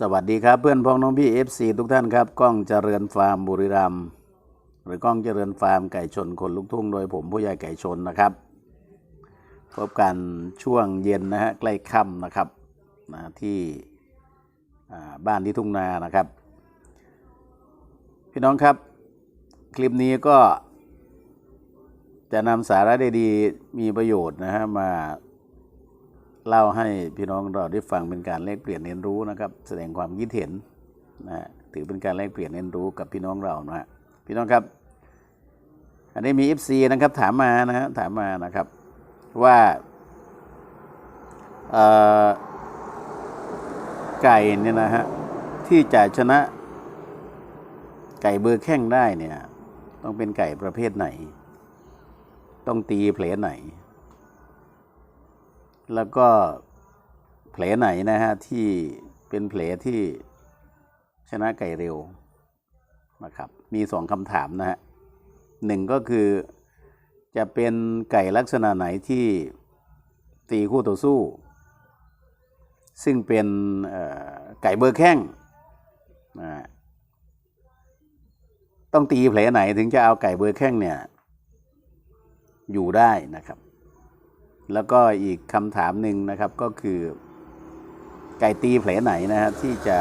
สวัสดีครับเพื่อนพ้องน้องพี่ FC ทุกท่านครับกล้องเจริญฟาร์มบุรีรัมย์หรือกล้องเจริญฟาร์มไก่ชนคนลุกทุ่งโดยผมผู้ใหญ่ไก่ชนนะครับ พบกันช่วงเย็นนะฮะใกล้ค่ำนะครับนะที่บ้านที่ทุ่งนานะครับ พี่น้องครับ คลิปนี้ก็จะนำสาระดีๆมีประโยชน์นะฮะมา เล่าให้พี่น้องเราได้ฟังเป็นการแลกเปลี่ยนเรียนรู้นะครับ แสดงความคิดเห็นนะฮะถือเป็นการแลกเปลี่ยนเรียนรู้กับพี่น้องเรานะฮะพี่น้องครับ อันนี้มี FC นะครับถามมานะฮะถามมานะครับว่าไก่เนี่ยนะฮะที่จะชนะไก่เบอร์แข้งได้เนี่ย ต้องเป็นไก่ประเภทไหน ต้องตีแผลไหน แล้วก็แผลไหนนะฮะที่เป็นแผลที่ชนะไก่เร็วนะครับ มีสองคำถามนะฮะหนึ่งก็คือจะเป็นไก่ลักษณะไหนที่ตีคู่ต่อสู้ ซึ่งเป็นไก่เบอร์แข้งนะต้องตีแผลไหนถึงจะเอาไก่เบอร์แข้งเนี่ยอยู่ได้นะครับ แล้วก็อีกคำถามหนึ่งนะครับก็คือ ไก่ตีแผลไหนนะฮะที่จะ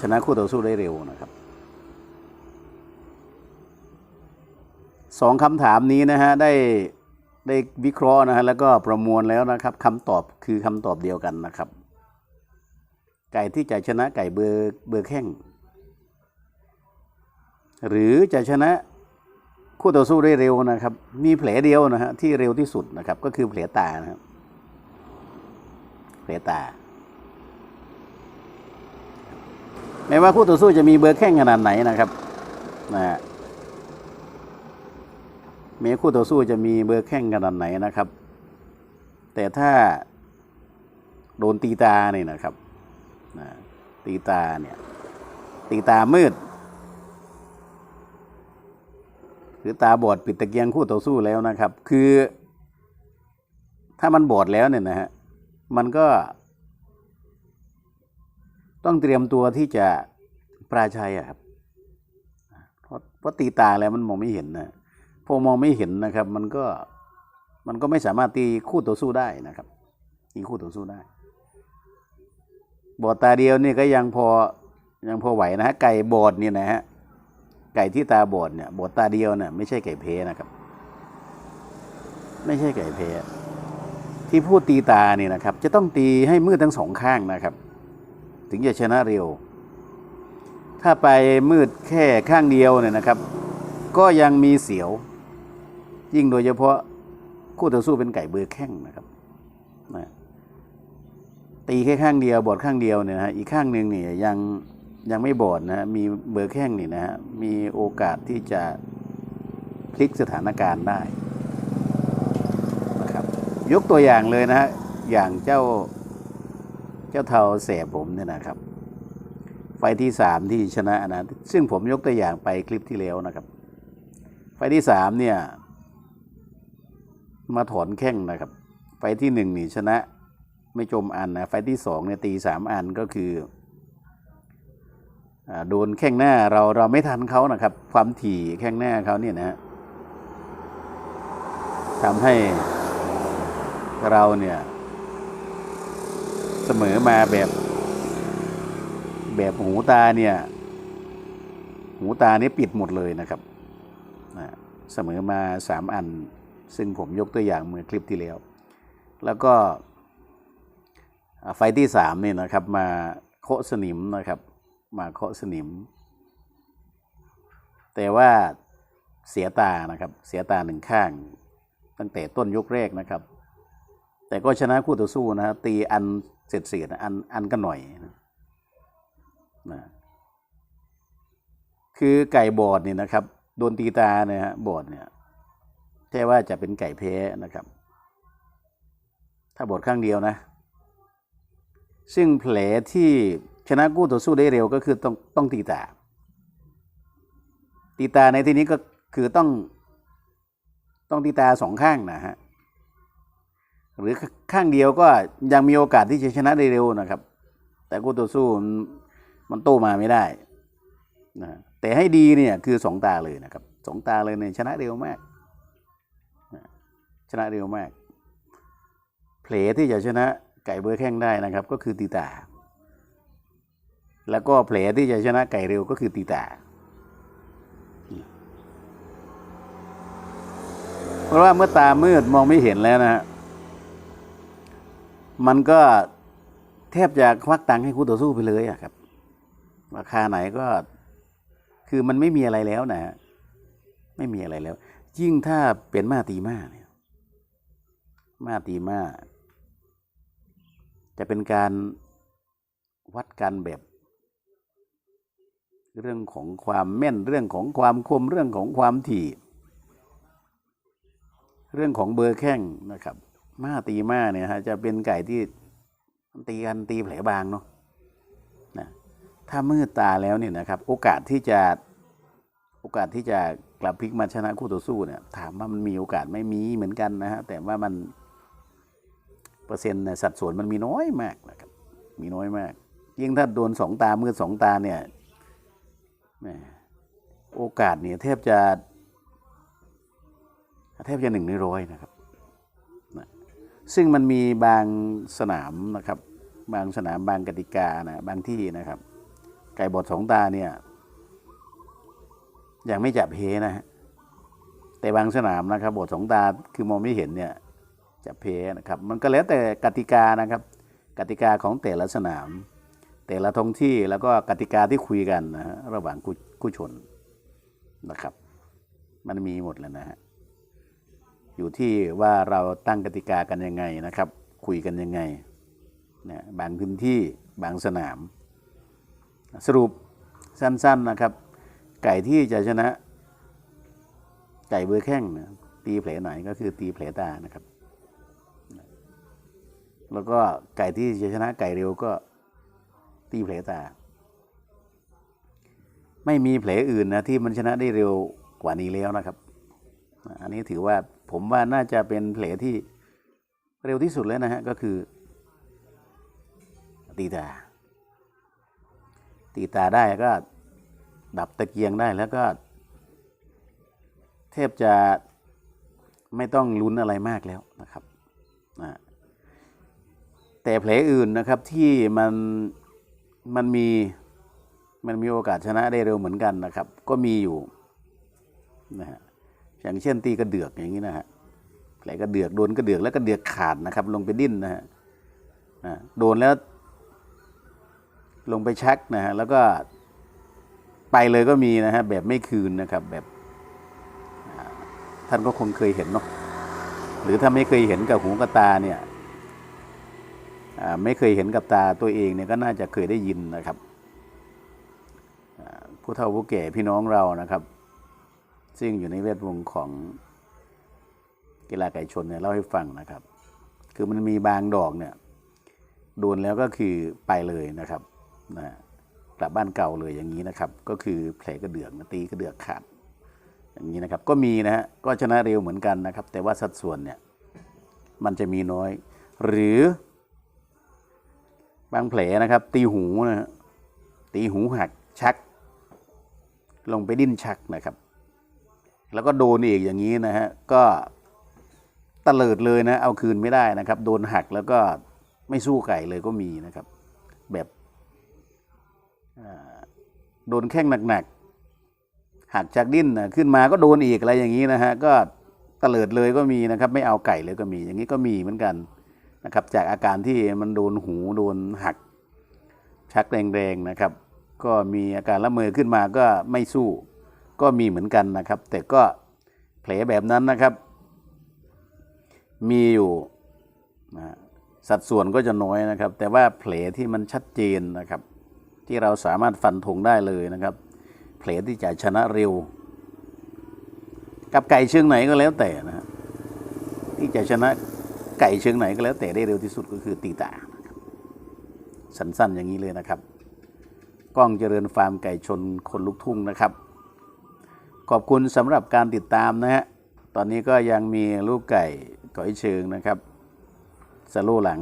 ชนะคู่ต่อสู้ได้เร็วนะครับสองคำถามนี้นะฮะได้ได้วิเคราะห์นะฮะแล้วก็ประมวลแล้วนะครับคำตอบคือคำตอบเดียวกันนะครับ ไก่ที่จะชนะไก่เบอร์เบอร์แข้งหรือจะชนะ คู่ต่อสู้ได้เร็วนะครับ มีแผลเดียวนะฮะที่เร็วที่สุดนะครับ ก็คือแผลตานะครับแผลตาไม่ว่าคู่ต่อสู้จะมีเบอร์แข้งขนาดไหนนะครับนะฮะแม้คู่ต่อสู้จะมีเบอร์แข้งขนาดไหนนะครับ แต่ถ้าโดนตีตาเนี่ยนะครับนะตีตาเนี่ยตีตามืด หรือตาบอดปิดตะเกียงคู่ต่อสู้แล้วนะครับ คือ ถ้ามันบอดแล้วเนี่ยนะฮะมันก็ ต้องเตรียมตัวที่จะปราชัยอะครับเพราะเพราะตีตาแล้วมันมองไม่เห็นนะพอมองไม่เห็นนะครับ มันก็มันก็ไม่สามารถตีคู่ต่อสู้ได้นะครับตีคู่ต่อสู้ได้ บอดตาเดียวนี่ก็ยังพอยังพอไหวนะฮะไก่บอดเนี่ยนะฮะ ไก่ที่ตาบอดเนี่ยบอดตาเดียวเนี่ยไม่ใช่ไก่เพนะครับ ไม่ใช่ไก่เพที่พูดตีตาเนี่ยนะครับ จะต้องตีให้มืดทั้งสองข้างนะครับ ถึงจะชนะเร็ว ถ้าไปมืดแค่ข้างเดียวเนี่ยนะครับ ก็ยังมีเสียว ยิ่งโดยเฉพาะคู่ต่อสู้เป็นไก่เบอร์แข้งนะครับนะตีแค่ข้างเดียวบอดข้างเดียวเนี่ยนะฮะอีกข้างหนึ่งเนี่ยยัง ยังไม่บอดนะมีเบอร์แข้งนี่นะฮะมีโอกาสที่จะพลิกสถานการณ์ได้นะครับยกตัวอย่างเลยนะฮะอย่างเจ้าเจ้าเทาแสบผมเนี่ยนะครับ ไฟที่สามที่ชนะนะซึ่งผมยกตัวอย่างไปคลิปที่แล้วนะครับ ไฟที่สามเนี่ย มาถอนแข้งนะครับ ไฟที่หนึ่งนี่ชนะไม่จมอันนะไฟที่สองเนี่ยตีสามอันก็คือ โดนแข้งหน้าเราเราไม่ทันเขานะครับ ความถี่แข้งหน้าเขาเนี่ยนะฮะทำให้เราเนี่ย เสมอมาแบบ แบบหูตาเนี่ย หูตานี่ปิดหมดเลยนะครับนะเสมอมาสามอัน ซึ่งผมยกตัวอย่างเมื่อคลิปที่แล้ว แล้วก็ไฟที่สามเนี่ยนะครับ มาโคสนิมนะครับ มาเคาะสนิม แต่ว่าเสียตานะครับเสียตาหนึ่งข้าง ตั้งแต่ต้นยกแรกนะครับ แต่ก็ชนะคู่ต่อสู้นะตีอันเสียดเสียอันอันก็หน่อยนะนะคือไก่บอดเนี่ยนะครับโดนตีตาเนี่ยฮะบอดเนี่ยแค่ว่าจะเป็นไก่แพ้นะครับ ถ้าบอดข้างเดียวนะ ซึ่งแผลที่ ชนะกู้ต่อสู้ได้เร็วก็คือต้องต้องตีตา ตีตาในที่นี้ก็คือต้องต้องตีตาสองข้างนะฮะหรือข้างเดียวก็ยังมีโอกาสที่จะชนะได้เร็วนะครับ แต่คู่ต่อสู้มันโต้มาไม่ได้นะแต่ให้ดีเนี่ยคือสองตาเลยนะครับสองตาเลยเนี่ยชนะเร็วมากชนะเร็วมากเพลที่จะชนะไก่เบอร์แข้งได้นะครับ ก็คือตีตา แล้วก็แผลที่จะชนะไก่เร็วก็คือตีตา เพราะว่าเมื่อตามืดมองไม่เห็นแล้วนะฮะ มันก็แทบจะควักตังค์ให้คู่ต่อสู้ไปเลยอะครับ ราคาไหนก็คือมันไม่มีอะไรแล้วนะฮะ ไม่มีอะไรแล้ว ยิ่งถ้าเป็นมาตีมาเนี่ย มาตีมาจะเป็นการวัดกันแบบ เรื่องของความแม่นเรื่องของความคมเรื่องของความถี่ เรื่องของเบอร์แข้งนะครับมาตีมาเนี่ยฮะจะเป็นไก่ที่ตีกันตีแผลบางเนาะนะถ้ามืดตาแล้วเนี่ยนะครับ โอกาสที่จะโอกาสที่จะกลับพลิกมาชนะคู่ต่อสู้เนี่ย ถามว่ามันมีโอกาสไม่มีเหมือนกันนะฮะแต่ว่ามันเปอร์เซ็นต์สัดส่วนมันมีน้อยมากนะครับมีน้อยมากยิ่งถ้าโดนสองตามืดสองตาเนี่ย โอกาสเนี่ยแทบจะแทบจะหนึ่งในร้อยนะครับนะซึ่งมันมีบางสนามนะครับ บางสนามบางกติกานะบางที่นะครับ ไก่บอดสองตาเนี่ยยังไม่จับเพนะฮะแต่บางสนามนะครับบทสองตาคือมองไม่เห็นเนี่ยจับเพนะครับ มันก็แล้วแต่กติกานะครับ กติกาของแต่ละสนาม แต่ละท้องที่แล้วก็กติกาที่คุยกันนะฮะระหว่างคู่ชนนะครับ มันมีหมดแล้วนะฮะอยู่ที่ว่าเราตั้งกติกากันยังไงนะครับ คุยกันยังไงนะบางพื้นที่บางสนาม สรุปสั้นๆนะครับ ไก่ที่จะชนะ ไก่เบอร์แข้งนะตีแผลไหนก็คือตีแผลตานะครับ แล้วก็ไก่ที่จะชนะไก่เร็วก็ ตีแผลตา ไม่มีแผลอื่นนะที่มันชนะได้เร็วกว่านี้แล้วนะครับ อันนี้ถือว่าผมว่าน่าจะเป็นแผลที่เร็วที่สุดแล้วนะฮะก็คือ ตีตา ตีตาได้ก็ ดับตะเกียงได้แล้วก็แทบจะไม่ต้องลุ้นอะไรมากแล้วนะครับนะแต่แผลอื่นนะครับที่มัน มันมีมันมีโอกาสชนะได้เร็วเหมือนกันนะครับ ก็มีอยู่นะฮะอย่างเช่นตีกระเดือกอย่างนี้นะฮะแผลกระเดือกโดนกระเดือกแล้วกระเดือกขาดนะครับ ลงไปดิ้นนะฮะโดนแล้วลงไปชักนะฮะแล้วก็ไปเลยก็มีนะฮะแบบไม่คืนนะครับ แบบท่านก็คงเคยเห็นเนาะหรือถ้าไม่เคยเห็นกับหูกับตาเนี่ย ไม่เคยเห็นกับตาตัวเองเนี่ยก็น่าจะเคยได้ยินนะครับผู้เฒ่าผู้แก่พี่น้องเรานะครับ ซึ่งอยู่ในแวดวงของกีฬาไก่ชนเนี่ยเล่าให้ฟังนะครับ คือมันมีบางดอกเนี่ยโดนแล้วก็คือไปเลยนะครับนะกลับบ้านเก่าเลยอย่างนี้นะครับ ก็คือแผลกระเดือกตีกระเดือกขาดอย่างนี้นะครับ ก็มีนะฮะก็ชนะเร็วเหมือนกันนะครับ แต่ว่าสัดส่วนเนี่ยมันจะมีน้อย หรือ บางแผลนะครับ ตีหูนะฮะตีหูหักชัก ลงไปดิ้นชักนะครับ แล้วก็โดนอีกอย่างนี้นะฮะก็ตะเลิดเลยนะ เอาคืนไม่ได้นะครับ โดนหักแล้วก็ไม่สู้ไก่เลยก็มีนะครับ แบบโดนแข้งหนักๆหักจากดิ้นนะขึ้นมาก็โดนอีกอะไรอย่างนี้นะฮะก็ตะเลิดเลยก็มีนะครับ ไม่เอาไก่เลยก็มี อย่างนี้ก็มีเหมือนกัน นะครับ จากอาการที่มันโดนหูโดนหัก ชักแรงๆนะครับ ก็มีอาการละเมอขึ้นมาก็ไม่สู้ ก็มีเหมือนกันนะครับ แต่ก็แผลแบบนั้นนะครับ มีอยู่นะสัดส่วนก็จะน้อยนะครับ แต่ว่าแผลที่มันชัดเจนนะครับ ที่เราสามารถฟันธงได้เลยนะครับ แผลที่จะชนะเร็ว กับไก่เชิงไหนก็แล้วแต่นะฮะที่จะชนะ ไก่เชิงไหนก็แล้วแต่ได้เร็วที่สุดก็คือตีตานะครับสั้นๆ อย่างนี้เลยนะครับ กล้องเจริญฟาร์มไก่ชนคนลุกทุ่งนะครับ ขอบคุณสำหรับการติดตามนะฮะ ตอนนี้ก็ยังมีลูกไก่ก่อยเชิงนะครับสโลหลัง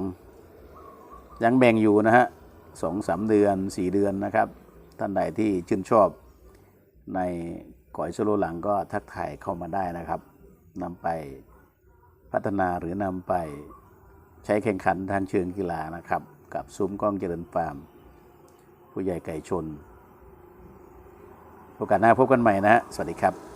ยังแบ่งอยู่นะฮะสองสามเดือนสี่เดือนนะครับ ท่านใดที่ชื่นชอบในก่อยโซโลหลังก็ทักทายเข้ามาได้นะครับนำไป พัฒนาหรือนำไปใช้แข่งขันทางเชิงกีฬานะครับ กับซุ้มกล้องเจริญฟาร์ม ผู้ใหญ่ไก่ชนโอกาสหน้าพบกันใหม่นะฮะสวัสดีครับ